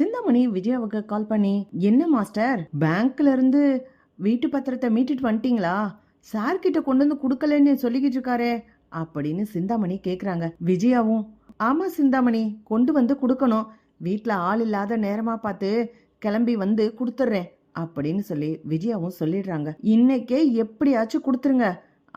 சிந்தாமணி விஜயாவுக்கு கால் பண்ணி என்ன மாஸ்டர் பேங்க்ல இருந்து வீட்டு பத்திரத்தை மீட்டுட்டு வந்துட்டீங்களா? சார் கிட்ட கொண்டு வந்து கொடுக்கலன்னு சொல்லிக்கிட்டு இருக்காரே அப்படின்னு சிந்தாமணி கேக்குறாங்க. விஜயாவும் ஆமா சிந்தாமணி கொண்டு வந்து கொடுக்கணும். வீட்டில் ஆள் இல்லாத நேரமா பார்த்து கிளம்பி வந்து கொடுத்துட்றேன் அப்படின்னு சொல்லி விஜயாவும் சொல்லிடுறாங்க. இன்னைக்கே எப்படியாச்சும் கொடுத்துருங்க.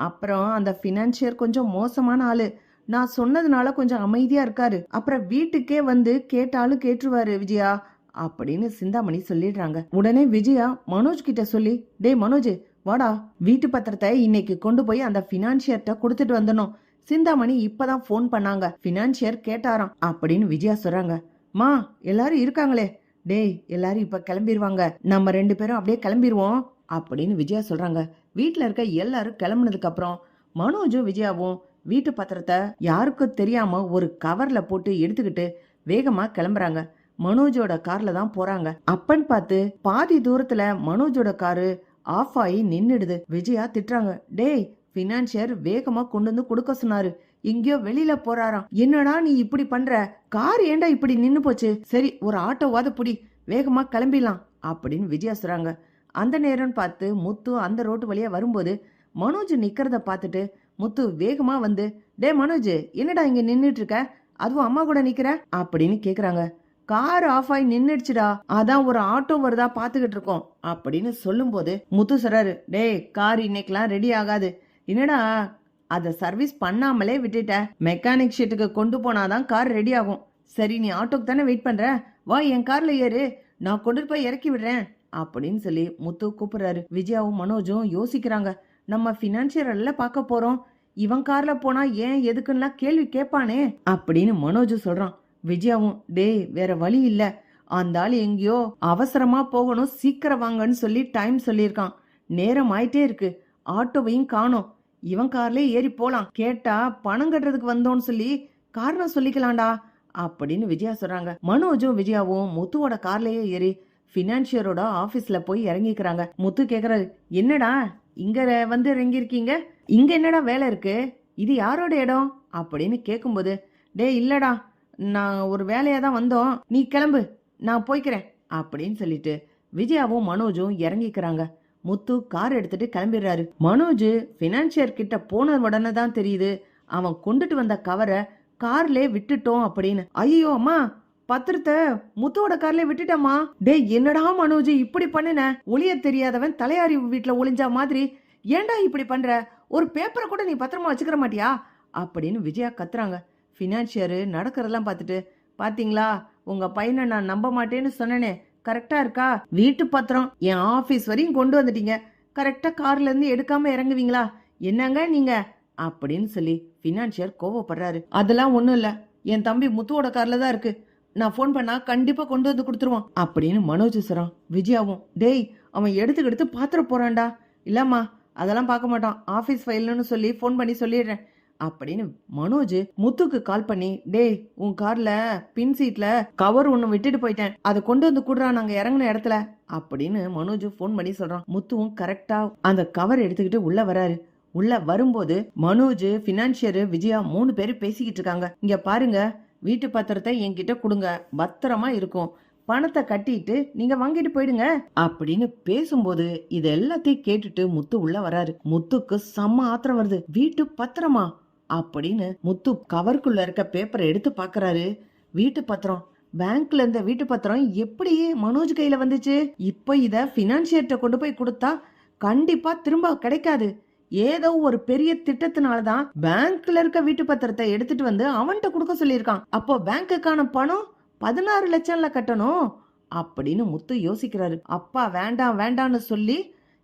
அப்புறம் அந்த ஃபினான்ஷியர் கொஞ்சம் மோசமான ஆளு. நான் சொன்னதுனால கொஞ்சம் அமைதியா இருக்காரு. அப்புறம் வீட்டுக்கே வந்து கேட்டாலும் கேட்டுருவாரு விஜயா அப்படின்னு சிந்தாமணி சொல்லிடுறாங்க. உடனே விஜயா மனோஜ் கிட்ட சொல்லி டேய் மனோஜ் வாடா. வீட்டு பத்திரத்தை இன்னைக்கு கொண்டு போய் அந்த ஃபினான்ஷியர்ட்ட கொடுத்துட்டு வந்துடணும். சிந்தாமணி இப்பதான் ஃபோன் பண்ணாங்க. ஃபினான்ஷியர் கேட்டாராம். அப்படின்னு விஜயா சொல்றாங்க. மா எல்லாரும் இருக்காங்களே. டேய் எல்லாரும் இப்ப கிளம்பிடுவாங்க நம்ம ரெண்டு பேரும் அப்படியே கிளம்பிடுவோம் அப்படின்னு விஜயா சொல்றாங்க. வீட்டில் இருக்க எல்லாரும் கிளம்புனதுக்கு அப்புறம் மனோஜும் விஜயாவும் வீட்டு பத்திரத்தை யாருக்கும் தெரியாம ஒரு கவர்ல போட்டு எடுத்துக்கிட்டு வேகமா கிளம்புறாங்க. மனோஜோட கார்ல தான் போறாங்க. அப்பன்னு பார்த்து பாதி தூரத்துல மனோஜோட காரு ஆஃப் ஆகி நின்னுடுது. விஜயா திட்டுறாங்க. டேய் பினான்சியர் வேகமா கொண்டு வந்து கொடுக்க சொன்னாரு. எங்கேயோ வெளியில போறாராம். என்னடா நீ இப்படி பண்ற? கார் ஏன்டா இப்படி நின்னு போச்சு? சரி ஒரு ஆட்டோவாத புடி. வேகமா கிளம்பிடலாம். அப்படின்னு விஜயா சொல்றாங்க. அந்த நேரம்னு பார்த்து முத்து அந்த ரோட்டு வழியா வரும்போது மனோஜ் நிக்கிறத பார்த்துட்டு முத்து வேகமா வந்து டே மனோஜ் என்னடா இங்க நின்றுட்டு இருக்க அதுவும் அம்மா கூட நிக்கிற? அப்படின்னு கேக்குறாங்க. கார் ஆஃப் ஆகி நின்னுடுச்சுடா. அதான் ஒரு ஆட்டோ வருதா பாத்துக்கிட்டு இருக்கோம். அப்படின்னு சொல்லும்போது முத்து சொல்றாரு டேய் கார் இன்னைக்கெல்லாம் ரெடி ஆகாது. என்னடா அதை சர்வீஸ் பண்ணாமலே விட்டுட்ட. மெக்கானிக் ஷீட்டுக்கு கொண்டு போனாதான் கார் ரெடி ஆகும். சரி நீ ஆட்டோக்கு தானே வெயிட் பண்ற? வா என் கார்ல ஏறு. நான் கொண்டு போய் இறக்கி விடுறேன். அப்படின்னு சொல்லி முத்து கூப்பிடுறாரு. விஜயாவும் மனோஜும் யோசிக்கிறாங்க. நம்ம பினான்சியர் பார்க்க போறோம். இவன் கார்ல போனா ஏன் எதுக்குன்னா கேள்வி கேட்பானே? அப்படின்னு மனோஜ் சொல்றான். விஜயாவும் டேய் வேற வழி இல்ல. அந்த ஆள் எங்கேயோ அவசரமா போகணும். சீக்கிரம் வாங்கன்னு சொல்லி டைம் சொல்லியிருக்கான். நேரம் ஆயிட்டே இருக்கு. ஆட்டோவையும் காணோம். இவன் கார்லயே ஏறி போலாம். கேட்டா பணம் கட்டுறதுக்கு வந்தோன்னு சொல்லி காரணம் சொல்லிக்கலாம்டா அப்படின்னு விஜயா சொல்றாங்க. மனோஜும் விஜயாவும் முத்துவோட கார்லயே ஏறி ஃபினான்ஷியரோட ஆஃபீஸில் போய் இறங்கிக்கிறாங்க. முத்து கேட்குறாரு என்னடா? இங்க வந்து இறங்கியிருக்கீங்க? இங்க என்னடா வேலை இருக்கு? இது யாரோட இடம்? அப்படின்னு கேட்கும்போது டேய் இல்லடா. நான் ஒரு வேலையா தான் வந்தோம். நீ கிளம்பு. நான் போய்க்கிறேன். அப்படின்னு சொல்லிட்டு விஜயாவும் மனோஜும் இறங்கிக்கிறாங்க. முத்து கார் எடுத்துட்டு கிளம்பிடுறாரு. மனோஜ் பினான்சியர் கிட்ட போன உடனே தான் தெரியுது. அவன் கொண்டுட்டு வந்த கவரை கார்லே விட்டுட்டோம் அப்படின்னு. ஐயோ அம்மா. பத்திரத்தை முத்துவோட கார்ல விட்டுட்டம்மா. டேய் என்னடா மனோஜ் இப்படி பண்ணுன? ஒளிய தெரியாதவன் தலையாரி வீட்டுல ஒளிஞ்சா மாதிரி. ஏன்டா இப்படி பண்ற? ஒரு பேப்பரை கூட நீ பத்திரமா வச்சுக்கிற மாட்டியா? அப்படின்னு விஜயா கத்துறாங்க. ஃபினான்ஷியரு நடக்கிறதெல்லாம் பார்த்துட்டு பாத்தீங்களா உங்க பையனை நான் நம்ப மாட்டேன்னு சொன்னனே. கரெக்டா இருக்கா? வீட்டு பத்திரம். என் ஆபீஸ் வரையும் கொண்டு வந்துட்டீங்க. கரெக்டா கார்ல இருந்து எடுக்காம இறங்குவீங்களா? என்னங்க நீங்க? அப்படின்னு சொல்லி ஃபினான்ஷியர் கோவப்படுறாரு. அதெல்லாம் ஒன்றும் இல்லை. என் தம்பி முத்துவோட கார்ல தான் இருக்கு. நான் ஃபோன் பண்ணா கண்டிப்பா கொண்டு வந்து கொடுத்துருவான். அப்படின்னு மனோஜ் சொல்றான் விஜயாவும் டேய் அவன் எடுத்துக்கு எடுத்து பாத்திர போறான்டா. இல்லம்மா அதெல்லாம் பார்க்க மாட்டான். ஆஃபீஸ் ஃபைல்னு சொல்லி ஃபோன் பண்ணி சொல்லிடுறேன். அப்படின்னு மனோஜ் முத்துக்கு கால் பண்ணி டேய் உன் கார்ல பின் சீட்ல கவர் ஒன்னு விட்டுட்டு போயிட்டேன். அதை கொண்டு வந்து குடுறா நாங்க இறங்குன இடத்துல. அப்படின்னு மனோஜ் ஃபோன் பண்ணி சொல்றான். முத்துவும் கரெக்டா அந்த கவர் எடுத்துக்கிட்டு உள்ள வராரு. உள்ள வரும்போது மனோஜ் பினான்சியர் விஜயா மூணு பேரும் பேசிக்கிட்டு இருக்காங்க. இங்க பாருங்க வீட்டு பத்திரத்தை என்கிட்ட கொடுங்க. பத்திரமா இருக்கும். பணத்தை கட்டிட்டு நீங்க வாங்கிட்டு போயிடுங்க. அப்படின்னு பேசும்போது இது எல்லாத்தையும் கேட்டுட்டு முத்து உள்ள வராரு. முத்துக்கு செம்ம ஆத்திரம் வருது. வீட்டு பத்திரமா? அப்படின்னு முத்து கவருக்குள்ள இருக்க பேப்பரை எடுத்து பாக்குறாரு. வீட்டு பத்திரம். பேங்க்ல இருந்த வீட்டு பத்திரம் எப்படி மனோஜ் கையில வந்துச்சு? இப்ப இத பினான்சியர்ட்ட கொண்டு போய் கொடுத்தா கண்டிப்பா திரும்ப கிடைக்காது. ஏதோ ஒரு பெரிய திட்டத்தினால தான் பேங்க்ல இருக்க வீட்டு பத்திரத்தை எடுத்துட்டு வந்து அவன்கிட்ட கொடுக்க சொல்லியிருக்கான். அப்போ பேங்க்குக்கான பணம் பதினாறு லட்சம்ல கட்டணும் அப்படின்னு முத்து யோசிக்கிறாரு. அப்பா வேண்டாம் வேண்டாம்னு சொல்லி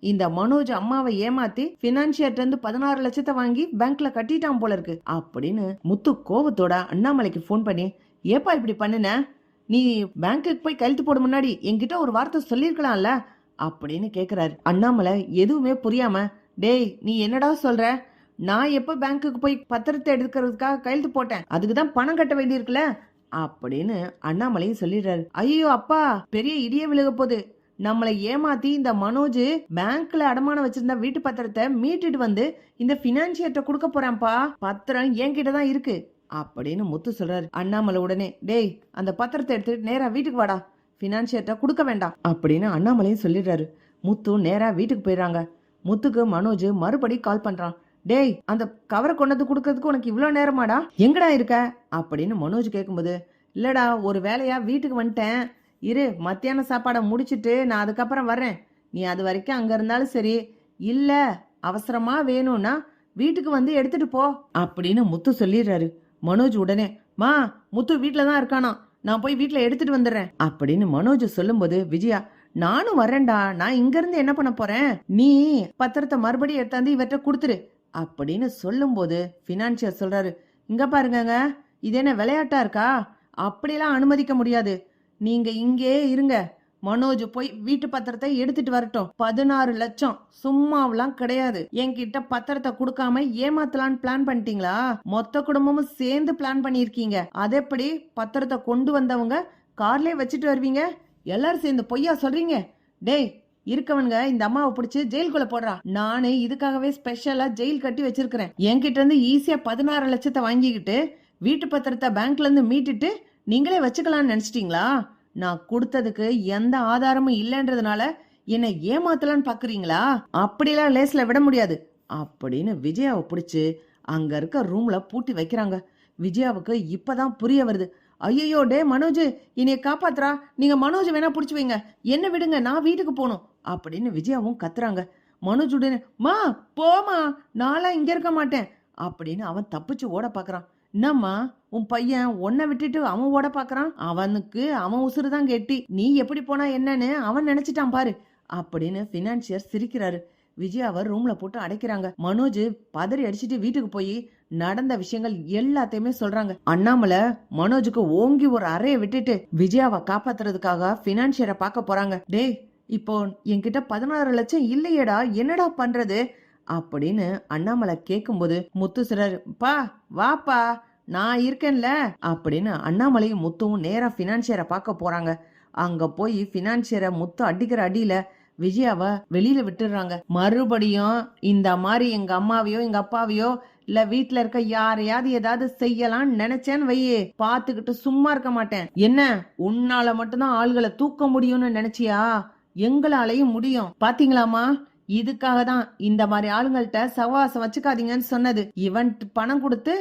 இந்த மனோஜ் அம்மாவை ஏமாத்தி பினான்சியர்ட்ட இருந்து பதினாறு லட்சத்தை வாங்கி பேங்க்ல கட்டிட்டான் போல இருக்கு. அப்படின்னு முத்து கோபத்தோட அண்ணாமலைக்கு ஃபோன் பண்ணி ஏப்பா இப்படி பண்ணுன? நீ பேங்க்குக்கு போய் கழுத்து போட முன்னாடி என்கிட்ட ஒரு வார்த்தை சொல்லியிருக்கலாம்ல? அப்படின்னு கேக்குறாரு. அண்ணாமலை எதுவுமே புரியாம டேய் நீ என்னடா சொல்ற? நான் எப்ப பேங்க்குக்கு போய் பத்திரத்தை எடுக்கிறதுக்காக கையெழுத்து போட்டேன்? அதுக்கு தான் பணம் கட்ட வேண்டியிருக்குல்ல? அப்படின்னு அண்ணாமலையும் சொல்லிடுறாரு. ஐயோ அப்பா பெரிய இடிய விழுக போகுது. நம்மளை ஏமாத்தி இந்த மனோஜ் பேங்க்ல அடமானம் வச்சிருந்த வீட்டு பத்திரத்தை மீட்டுட்டு வந்து இந்த பினான்சியர்ட்ட கொடுக்க போறான்ப்பா. பத்திரம் என்கிட்ட தான் இருக்கு. அப்படின்னு முத்து சொல்றாரு. அண்ணாமலை உடனே டேய் அந்த பத்திரத்தை எடுத்துட்டு நேரா வீட்டுக்கு வாடா. ஃபினான்ஷியர்ட்ட கொடுக்க வேண்டாம். அப்படின்னு அண்ணாமலையும் சொல்லிடுறாரு. முத்து நேரா வீட்டுக்கு போயிடுறாங்க. முத்துக்கு மனோஜ் மறுபடி கால் பண்றான். டேய் அந்த கவரை கொண்டது கொடுக்கறதுக்கு உனக்கு இவ்வளோ நேரமாடா? எங்கடா இருக்க? அப்படின்னு மனோஜ் கேட்கும்போது இல்லடா ஒரு வேலையா வீட்டுக்கு வந்துட்டேன். இரு மத்தியான சாப்பாடை முடிச்சிட்டு நான் அதுக்கப்புறம் வர்றேன். நீ அது வரைக்கும் அங்க இருந்தாலும் சரி இல்ல அவசரமா வேணும்னா வீட்டுக்கு வந்து எடுத்துட்டு போ அப்படின்னு முத்து சொல்லிடுறாரு. மனோஜ் உடனே மா முத்து வீட்டில தான் இருக்கானா நான் போய் வீட்டில் எடுத்துட்டு வந்துடுறேன். அப்படின்னு மனோஜ் சொல்லும்போது விஜயா நானும் வரேன்டா நான் இங்கிருந்து என்ன பண்ண போறேன்? நீ பத்திரத்தை மறுபடியும் எடுத்தாந்து இவர்கிட்ட கொடுத்துரு. அப்படின்னு சொல்லும்போது ஃபினான்ஷியர் சொல்றாரு. இங்க பாருங்கங்க இது என்ன விளையாட்டா இருக்கா? அப்படியெல்லாம் அனுமதிக்க முடியாது. நீங்க இங்கே இருங்க. மனோஜ் போய் வீட்டு பத்திரத்தை எடுத்துட்டு வரட்டும். பதினாறு லட்சம் சும்மாவெல்லாம் கிடையாது. என்கிட்ட பத்திரத்தை கொடுக்காம ஏமாத்தலான்னு பிளான் பண்ணிட்டீங்களா? மொத்த குடும்பமும் சேர்ந்து பிளான் பண்ணியிருக்கீங்க. அதெப்படி பத்திரத்தை கொண்டு வந்தவங்க கார்லயே வச்சுட்டு வருவீங்க? எல்லாரும் சேர்ந்து பொய்யா சொல்றீங்க? டேய் இருக்கவனுங்க இந்த அம்மாவை பிடிச்சி ஜெயிலுக்குள்ள போடுறா. நானு இதுக்காகவே ஸ்பெஷலா ஜெயில் கட்டி வச்சிருக்கிறேன். என்கிட்ட இருந்து ஈஸியா பதினாறு லட்சத்தை வாங்கிக்கிட்டு வீட்டு பத்திரத்தை பேங்க்ல இருந்து மீட்டுட்டு நீங்களே வச்சுக்கலாம்னு நினைச்சிட்டீங்களா? நான் கொடுத்ததுக்கு எந்த ஆதாரமும் இல்லைன்றதுனால என்னை ஏமாத்தலான்னு பாக்குறீங்களா? அப்படிலாம் லேஸ்ல விட முடியாது. அப்படின்னு விஜயாவை பிடிச்சி அங்க இருக்க ரூம்ல பூட்டி வைக்கிறாங்க. விஜயாவுக்கு இப்பதான் புரிய வருது. ஐயோ டே மனோஜ் என்னைய காப்பாத்துறா. நீங்க மனோஜ் வேணா பிடிச்சி வைங்க. என்ன விடுங்க நான் வீட்டுக்கு போகணும். அப்படின்னு விஜயாவும் கத்துறாங்க. மனோஜ் உடனே மா போமா நான்லாம் இங்க இருக்க மாட்டேன். அப்படின்னு அவன் தப்பிச்சு ஓட பாக்குறான். என்னம்மா உன் பையன் உன்னை விட்டுட்டு அவன் ஓட பாக்குறான்? அவனுக்கு அவன் உசுறு தான் கெட்டி. நீ எப்படி போனா என்னன்னு அவன் நினைச்சிட்டான் பாரு. அப்படின்னு பினான்சியர் சிரிக்கிறாரு. விஜய் அவர் ரூம்ல போட்டு அடைக்கிறாங்க. மனோஜ் பதறி அடிச்சிட்டு வீட்டுக்கு போய் நடந்த விஷயங்கள் எல்லாத்தையுமே சொல்றாங்க. அண்ணாமலை மனோஜுக்கு ஓங்கி ஒரு அறைய விட்டுட்டு விஜயாவை காப்பாத்துறதுக்காக பினான்சியரை பார்க்க போறாங்க. டேய் இப்போ என்கிட்ட பதினாறு லட்சம் இல்லையேடா என்னடா பண்றது? அப்படின்னு அண்ணாமலை கேட்கும்போது முத்து சிலர் பா வாப்பா நான் இருக்கேன்ல அப்படின்னு அண்ணாமலையும் முத்துவும் நேராக பினான்சியரை பார்க்க போறாங்க. அங்க போய் பினான்சியரை முத்து அடிக்கிற அடியில விஜயாவை வெளியில விட்டுடுறாங்க. மறுபடியும் இந்த மாதிரி எங்க அம்மாவையோ எங்க அப்பாவையோ இல்ல வீட்ல இருக்க யாரையாவது ஏதாவது செய்யலாம்னு நினைச்சேன்னு வையே பாத்துக்கிட்டு சும்மா இருக்க மாட்டேன். என்ன உன்னால மட்டும்தான் ஆள்களை தூக்க முடியும்னு நினைச்சியா? எங்களாலையும் முடியும். பாத்தீங்களாமா இதுக்காக தான் இந்த மாதிரி ஆளுங்கள்ட்ட சவாசம் வச்சுக்காதீங்கன்னு சொன்னது. இவன் பணம் கொடுத்து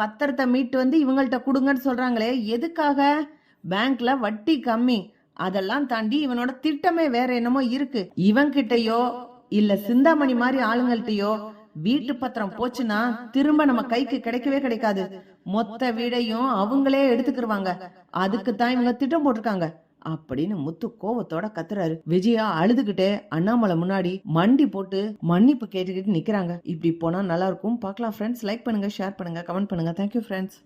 பத்திரத்தை மீட்டு வந்து இவங்கள்ட்ட கொடுங்கன்னு சொல்றாங்களே எதுக்காக? பேங்க்ல வட்டி கம்மி. அதெல்லாம் தாண்டி இவனோட திட்டமே வேற என்னமோ இருக்கு. இவன் கிட்டயோ இல்ல சிந்தாமணி மாதிரி ஆளுங்கள்ட்டயோ வீட்டு பத்திரம் போச்சுன்னா திரும்ப நம்ம கைக்கு கிடைக்கவே கிடைக்காது. மொத்த வீடையும் அவங்களே எடுத்துக்கிருவாங்க. அதுக்கு தான் இவங்க திட்டம் போட்டிருக்காங்க. அப்படின்னு முத்து கோவத்தோட கத்துறாரு. விஜயா அழுதுகிட்டே அண்ணாமலை முன்னாடி மண்டி போட்டு மன்னிப்பு கேட்டுக்கிட்டு நிக்கிறாங்க. இப்படி போனா நல்லா இருக்கும். பாக்கலாம் ஃப்ரெண்ட்ஸ் லைக் பண்ணுங்க ஷேர் பண்ணுங்க கமெண்ட் பண்ணுங்க. Thank you friends